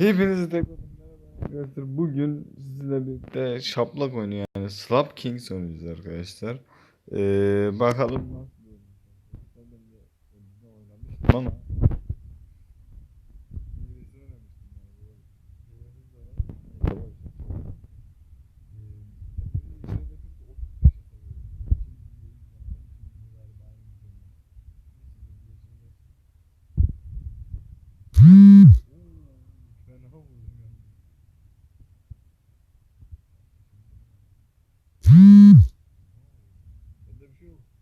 Hepinize tekrar arkadaşlar. Bugün sizlerle birlikte şaplak oyunu yani Slap Kings oynayacağız arkadaşlar. Ee, bakalım nasıl ama İngilizce oynamıştım yani. Böyle İngilizce de var. Yavaş. Ee, ben böyle ilerledim de 35 yapamıyorum. Şimdi yayın var. Şimdi galiba aynı videoda. Fena vurdum yani. Bende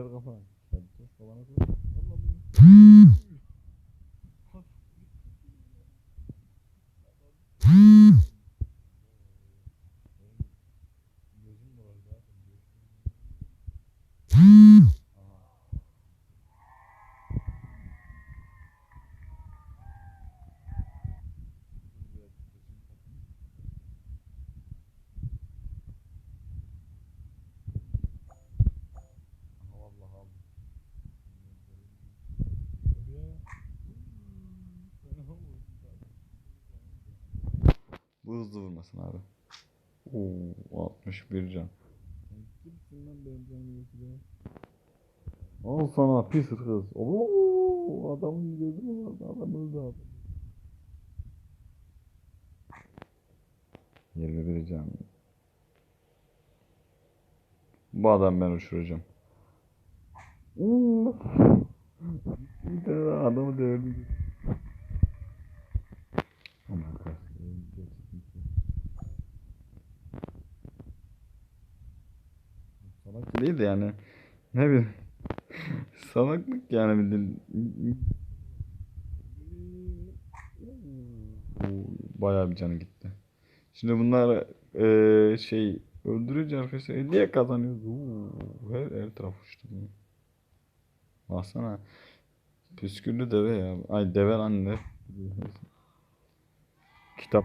Serra Fã. Portanto, falámos hoje. Hızlı vurmasın abi. Oo 61 can. Al sana pis hırsız. Oo adamın gözü mü vardı? Adam öldü abi. 21 can. Bu adam ben uçuracağım. Bir tane daha adamı devirdim. Aman değil de yani ne bileyim salaklık yani bildiğin bayağı bir canı gitti. Şimdi bunlar eee, şey öldürünce arkadaşlar 50'ye kazanıyoruz. Oo, her, her taraf uçtu. Baksana. Püsküllü deve ya. Ay deve lan ne? Kitap.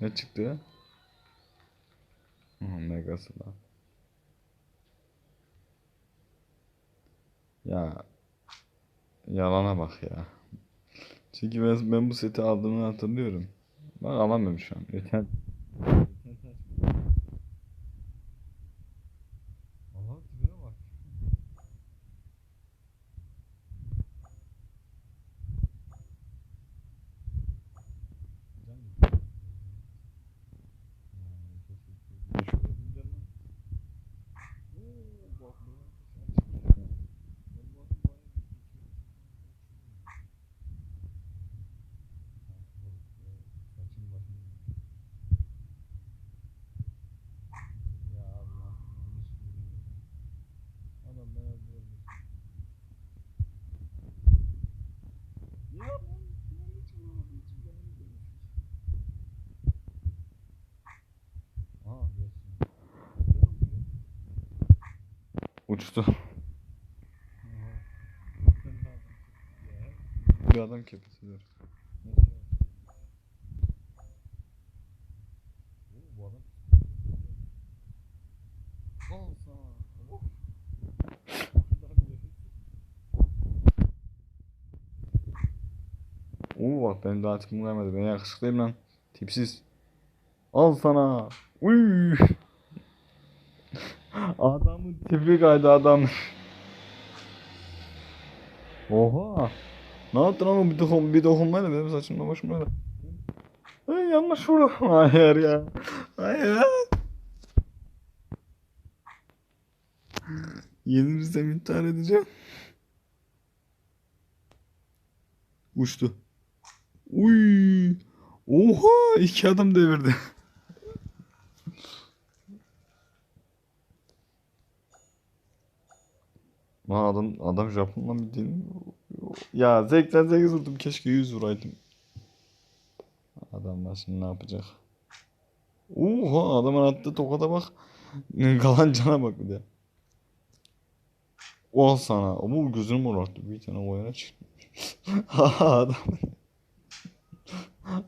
Ne çıktı Megası da. Ya yalana bak ya. Çünkü ben, ben bu seti aldığımı hatırlıyorum. Ben alamıyorum şu an. Yeter. Allah tipine bak. Adam ben öldürüyorum. Ya ben ben hiç anlamadım. Hiç anlamadım. Aa geçsin. Uçtu. Bir adam sana. Oh. Oo bak benim daha tipimi görmedi. Ben yakışıklıyım lan. Tipsiz. Al sana. Uy. Adamın tipi kaydı adam. Oha. Ne yaptın ama bir dokun bir dokunmayla benim saçımda başıma da. Ay yanlış vurdum. Hayır ya. Hayır. Yenilirsem intihar edeceğim. Uçtu. Uy. Oha iki adam devirdi. Lan adam adam Japon'la mı değil mi? Ya zevkten zevk vurdum. Keşke 100 vuraydım. Adam şimdi ne yapacak? Oha adamın attığı tokada bak. Kalan cana bak bir de. Ol sana. Ama gözünü morarttı. Bir tane o yana çıktı. adam.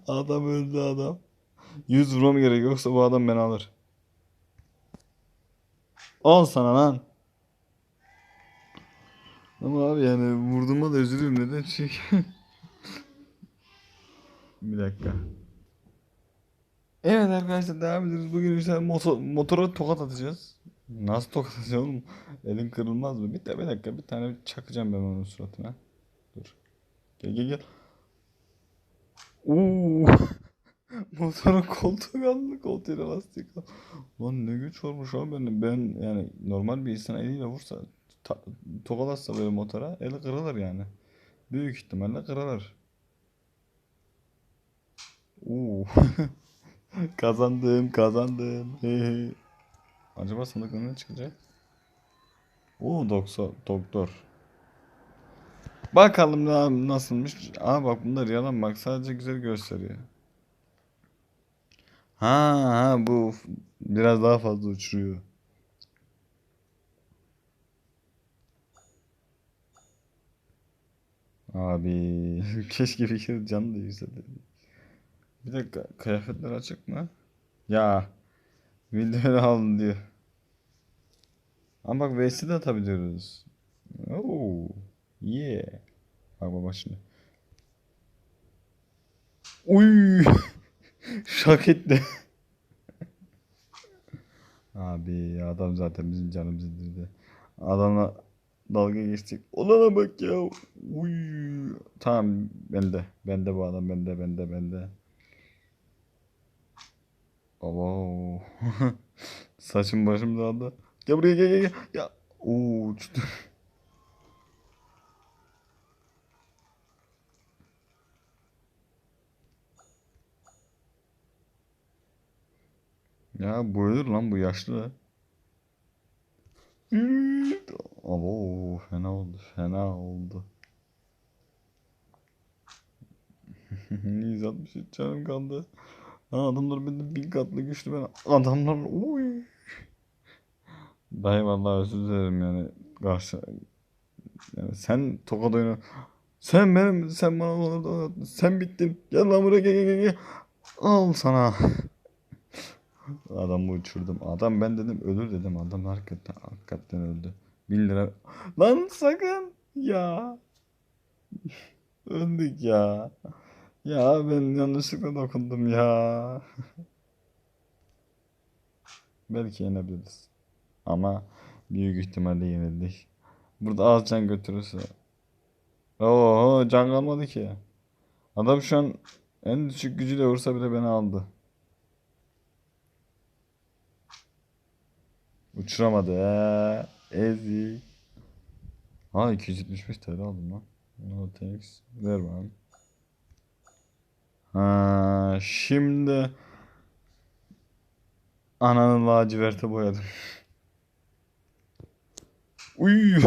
adam öldü adam. 100 vurmam gerek yoksa bu adam beni alır. Al sana lan. Ama abi yani vurduğuma da üzülüyorum neden çünkü. Bir dakika. Evet arkadaşlar devam ediyoruz. Bugün işte motor, motora tokat atacağız. Nasıl tokat atacağız oğlum? Elim kırılmaz mı? Bir, de, bir dakika bir tane çakacağım ben onun suratına. Dur. Gel gel gel. Oo. Motorun koltuğu kaldı. Koltuğuyla lastik kaldı. Lan ne güç olmuş abi benim. Ben yani normal bir insan eliyle vursa ta, tokalatsa böyle motora eli kırılır yani. Büyük ihtimalle kırılır. Oo. kazandım, kazandım. Acaba sandıkta ne çıkacak? Oo doktor, doktor. Bakalım na- nasılmış. Aa bak bunlar yalan bak sadece güzel gösteriyor. Ha ha bu biraz daha fazla uçuruyor. Abi keşke bir kere canı da yükseldi. Bir dakika kıyafetler açık mı? Ya videoyu alın diyor. Ama bak VS'de de atabiliyoruz. Oo, yeah. Bak bak şimdi. Uy, şak etti. Abi adam zaten bizim canımızı indirdi. Adamla dalga geçtik. Olana bak ya. Uy. Tamam bende. Bende bu adam bende bende bende. Abo. Saçım başım dağıldı. Gel buraya gel gel gel. Ya. Oo uçtu. Ya bu ölür lan bu yaşlı. Abo fena oldu fena oldu. 163 canım kaldı. Ha, adamlar benden bin katlı güçlü ben adamlar uy. Dayı vallahi özür dilerim yani karşı yani sen tokat oyunu sen benim sen bana oynadın sen bittin gel lan buraya gel gel gel. al sana adamı uçurdum adam ben dedim ölür dedim adam hakikaten hakikaten öldü bin lira. Lan sakın. Ya. Öldük ya. Ya ben yanlışlıkla dokundum ya. Belki yenebiliriz. Ama büyük ihtimalle yenildik. Burada az can götürürse. Oo can kalmadı ki. Adam şu an en düşük gücüyle vursa bile beni aldı. Uçuramadı. Ee, ezik. Ha 275 TL aldım lan. No thanks. Ver bana. Ha şimdi ananı laciverte boyadım. Uy.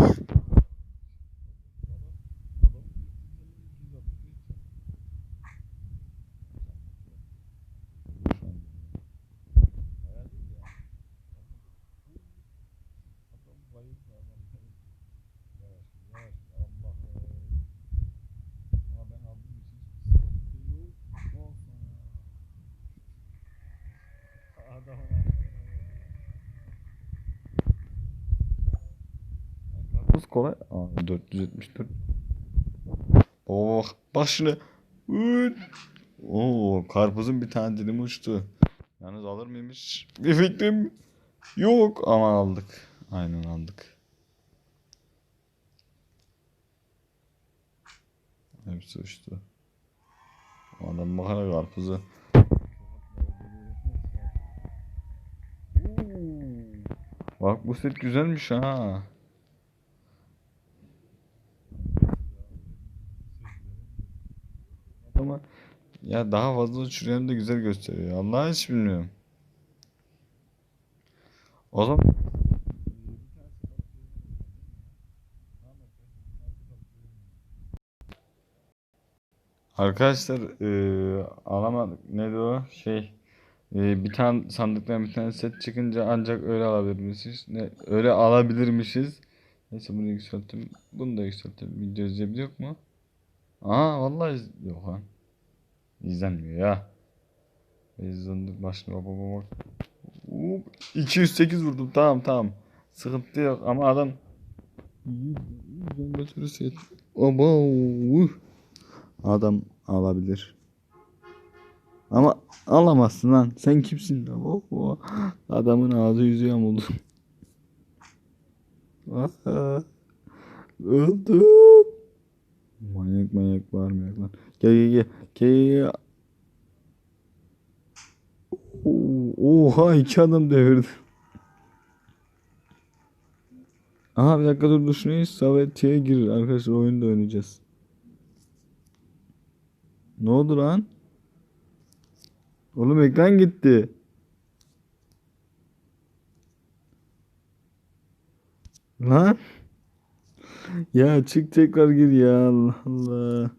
Kolay. Aa, 474. Oh bak. Üt. Oo karpuzun bir tane dilimi uçtu. Yalnız alır mıymış? Bir fikrim yok ama aldık. Aynen aldık. Hepsi uçtu. Adam bakana karpuzu. Bak bu set güzelmiş ha. Ama ya daha fazla uçuruyorum da güzel gösteriyor. Allah hiç bilmiyorum. O zaman Arkadaşlar eee alamadık. Neydi o? Şey eee, bir tane sandıktan bir tane set çıkınca ancak öyle alabilirmişiz. Ne, öyle alabilirmişiz. Neyse bunu yükselttim. Bunu da yükselttim. Video izleyebiliyor mu? Aa vallahi iz- yok lan. İzlenmiyor ya. Bak bak bak. Hop, 208 vurdum. Tamam tamam. Sıkıntı yok ama adam 100 100 götürürse yet- Aba, uh. Adam alabilir. Ama alamazsın lan. Sen kimsin? Oh, oh. Adamın ağzı yüzü yamuldu. Aha. Manyak manyak bağırmayak lan. Gel gel gel. Gel gel Oha iki adam devirdi. Aha bir dakika dur düşüneyim. Savetiye gir. Arkadaşlar oyunda oynayacağız. Ne oldu lan? Oğlum ekran gitti. Lan. Ya çık tekrar gir ya Allah Allah.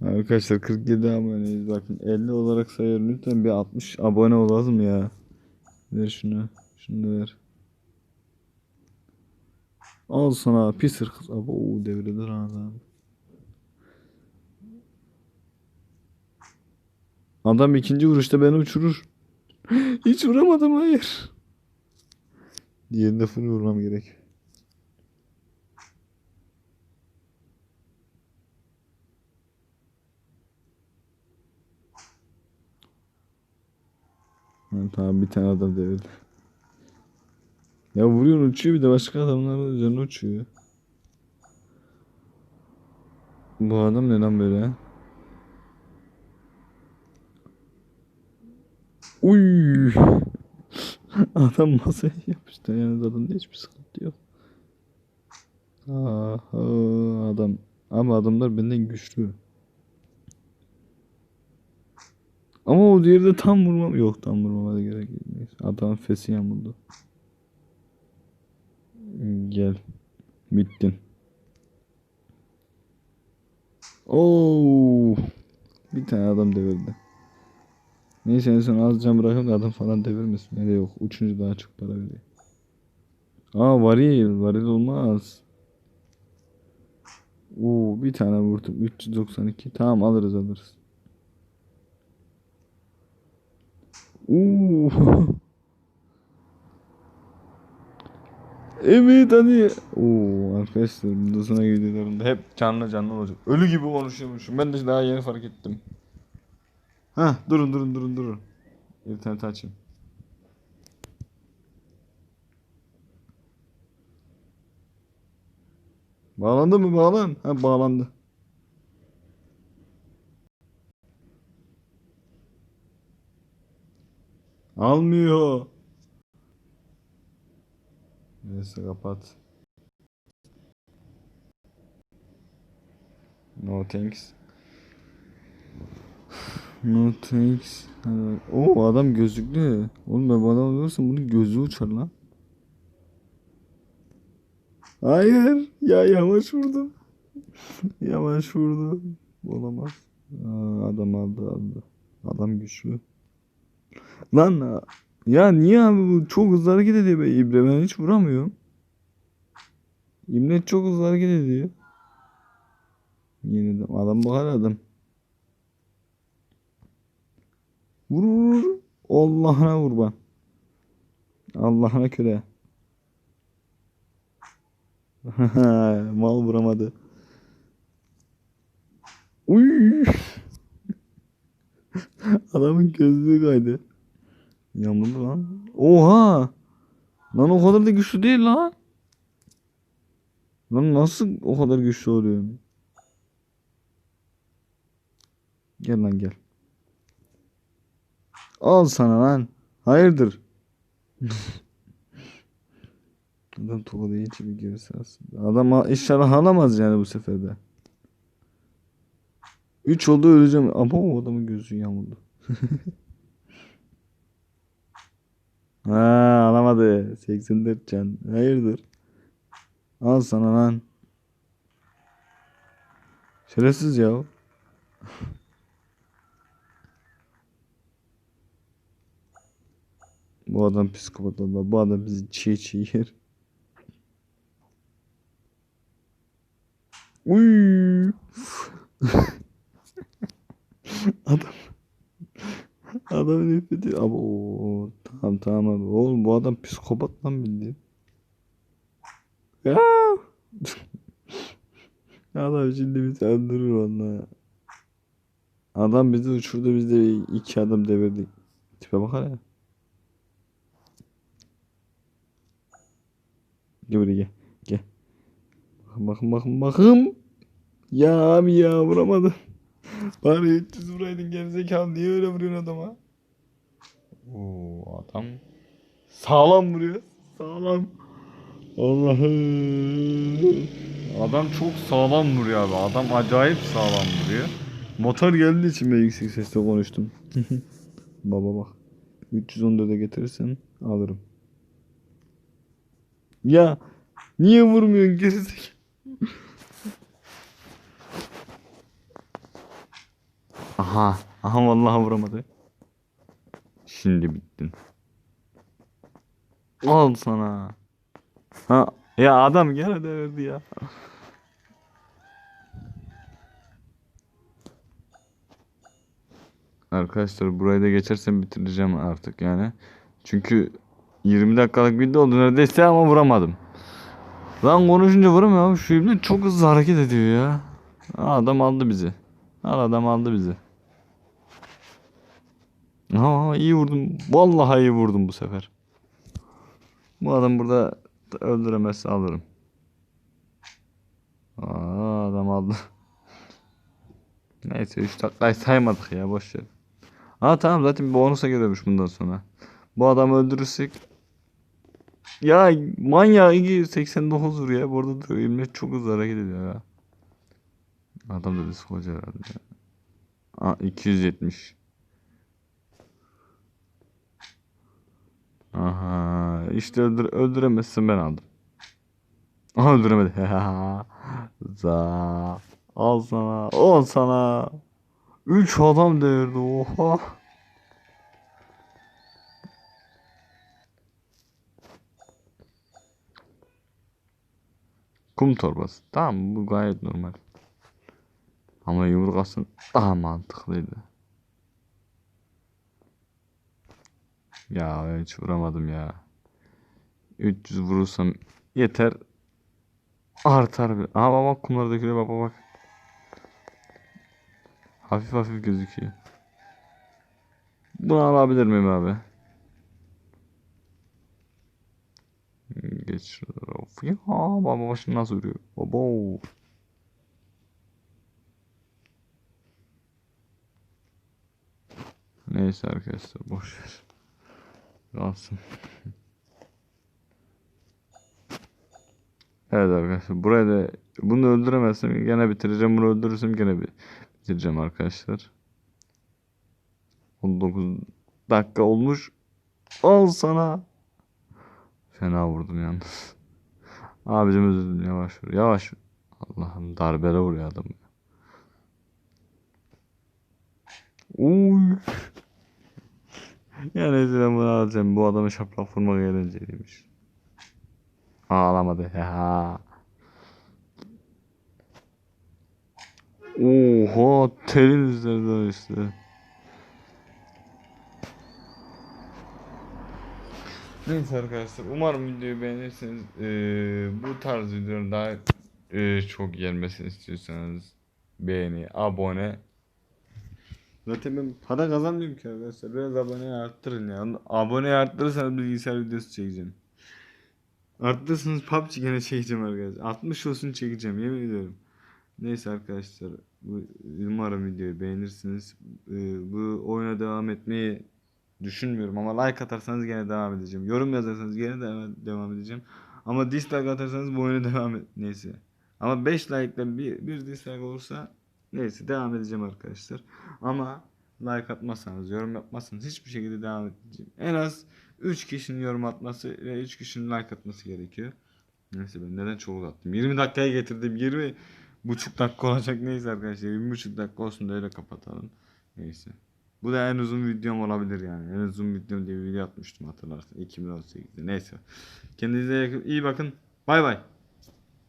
Arkadaşlar 47 aboneyiz. Bakın 50 olarak sayıyorum. Lütfen bir 60 abone olalım ya. Ver şunu. Şunu da ver. Al sana pis hırkız. Abo devrede adam. Adam ikinci vuruşta beni uçurur. Hiç vuramadım hayır. Diğerinde full vurmam gerek. Ha, tamam bir tane adam devirdi. Ya vuruyor uçuyor bir de başka adamların canı uçuyor. Bu adam neden böyle? Uy. Adam masaya yapıştı yani zaten hiçbir sıkıntı yok. Aha, adam ama adamlar benden güçlü. Ama o diğeri de tam vurmam yok tam vurmama da gerek yok. Adamın fesi yamuldu. Gel. Bittin. Oo. Bir tane adam devirdi. Neyse en son az can bırakın da adam falan devirmesin. Ne de yok. Uçunca daha çok para veriyor. Aa varil. Varil olmaz. Oo bir tane vurdum. 392. Tamam alırız alırız. Oo. Evet hadi. Oo arkadaşlar bundan sonra hep canlı canlı olacak. Ölü gibi konuşuyormuşum. Ben de daha yeni fark ettim. Ha durun durun durun durun. İnternet açayım. Bağlandı mı bağlan? Ha bağlandı. Almıyor. Neyse kapat. No thanks. No thanks. Hadi. Oo adam gözlüklü. Oğlum ben bu adamı görürsem bunun gözü uçar lan. Hayır. Ya yavaş vurdum. yavaş vurdum. Olamaz. Adam aldı aldı. Adam güçlü. Lan ya niye abi bu çok hızlı hareket ediyor be İbre ben hiç vuramıyorum. İmret çok hızlı hareket ediyor. Yeniden adam bakar adam. Vur. Allah'ına kurban. Allah'ına köle. Mal vuramadı. Uy. Adamın gözlüğü kaydı. Yağmurlu lan. Oha. Lan o kadar da güçlü değil lan. Lan nasıl o kadar güçlü oluyor? Gel lan gel. Al sana lan. Hayırdır? Adam tokadı yiyince bir gerisi aslında. Adam inşallah alamaz yani bu sefer de. 3 oldu öleceğim. Ama o adamın gözü yamuldu. ha alamadı. 84 can. Hayırdır? Al sana lan. Şerefsiz ya. Bu adam psikopat valla. Bu adam bizi çiğ çiğ yer. Uy. adam adam nefret ediyor. Ama o tamam tamam abi. Oğlum bu adam psikopat lan bildiğin. Ya. adam şimdi bizi öldürür valla. Adam bizi uçurdu biz de iki adam devirdik. Tipe bak hele. Gel buraya gel. Gel. Bakın bakın bakın. Ya abi ya vuramadım. Bari 300 vuraydın gerizekalı niye öyle vuruyorsun adama? Oo adam sağlam vuruyor. Sağlam. Allah'ım. Adam çok sağlam vuruyor abi. Adam acayip sağlam vuruyor. Motor geldiği için ben yüksek sesle konuştum. Baba bak. 314'e getirirsen alırım. Ya niye vurmuyorsun gerizekalı? Aha. Aha vallahi vuramadı. Şimdi bittin. Al sana. Ha ya adam gene de verdi ya. Arkadaşlar burayı da geçersem bitireceğim artık yani. Çünkü 20 dakikalık video oldu neredeyse ama vuramadım. Lan konuşunca vuramıyor abi. Şu ibne çok hızlı hareket ediyor ya. Adam aldı bizi. Al adam aldı bizi. Aa iyi vurdum. Vallahi iyi vurdum bu sefer. Bu adam burada öldüremezse alırım. Aa adam aldı. Neyse 3 dakikayı saymadık ya boş ver. Aa tamam zaten bir bonusa geliyormuş bundan sonra. Bu adamı öldürürsek ya manyağı iyi 89 vuruyor. Bu arada duruyor. İlmet çok hızlı hareket ediyor ya. Adam da psikoca herhalde. Aa 270. Aha işte öldür öldüremezsin ben aldım. Aha öldüremedi. Za. Al sana. Al sana. 3 adam devirdi. Oha. Kum torbası. Tamam bu gayet normal. Ama yumruk aslında daha mantıklıydı. Ya hiç vuramadım ya. 300 vurursam yeter. Artar bir. Aa bak bak kumlar dökülüyor bak bak. Hafif hafif gözüküyor. Bunu alabilir miyim abi? Ya baba başını nasıl vuruyor? Baba. Neyse arkadaşlar boş ver. Kalsın. Evet arkadaşlar burayı da bunu öldüremezsem gene bitireceğim. Bunu öldürürsem gene bi- bitireceğim arkadaşlar. 19 dakika olmuş. Al sana. Fena vurdum yalnız. Abicim dilerim yavaş. Yavaş. Allah'ım darbele vuruyor adam. Uy. Ya neyse ben bunu alacağım. Bu adamı şaplak vurmak eğlenceliymiş. Ağlamadı. Ya. Oha telin üzerinden işte. Neyse arkadaşlar umarım videoyu beğenirsiniz. Ee, bu tarz videoların daha e, çok gelmesini istiyorsanız beğeni, abone. Zaten ben para kazanmıyorum ki arkadaşlar. Biraz abone arttırın ya. Abone arttırırsanız bilgisayar videosu çekeceğim. Arttırırsanız PUBG gene çekeceğim arkadaşlar. 60 olsun çekeceğim yemin ediyorum. Neyse arkadaşlar. Umarım videoyu beğenirsiniz. Ee, bu oyuna devam etmeyi düşünmüyorum ama like atarsanız gene devam edeceğim. Yorum yazarsanız gene de devam edeceğim. Ama dislike atarsanız bu oyuna devam et. Neyse. Ama 5 like'la bir, bir dislike olursa neyse devam edeceğim arkadaşlar. Ama like atmazsanız, yorum yapmazsanız hiçbir şekilde devam edeceğim. En az 3 kişinin yorum atması ve 3 kişinin like atması gerekiyor. Neyse ben neden çok uzattım. 20 dakikaya getirdim. 20 buçuk dakika olacak neyse arkadaşlar. 20 buçuk dakika olsun da öyle kapatalım. Neyse. Bu da en uzun videom olabilir yani. En uzun videom diye bir video atmıştım hatırlarsın. 2018'de. Neyse. Kendinize iyi bakın. Bay bay.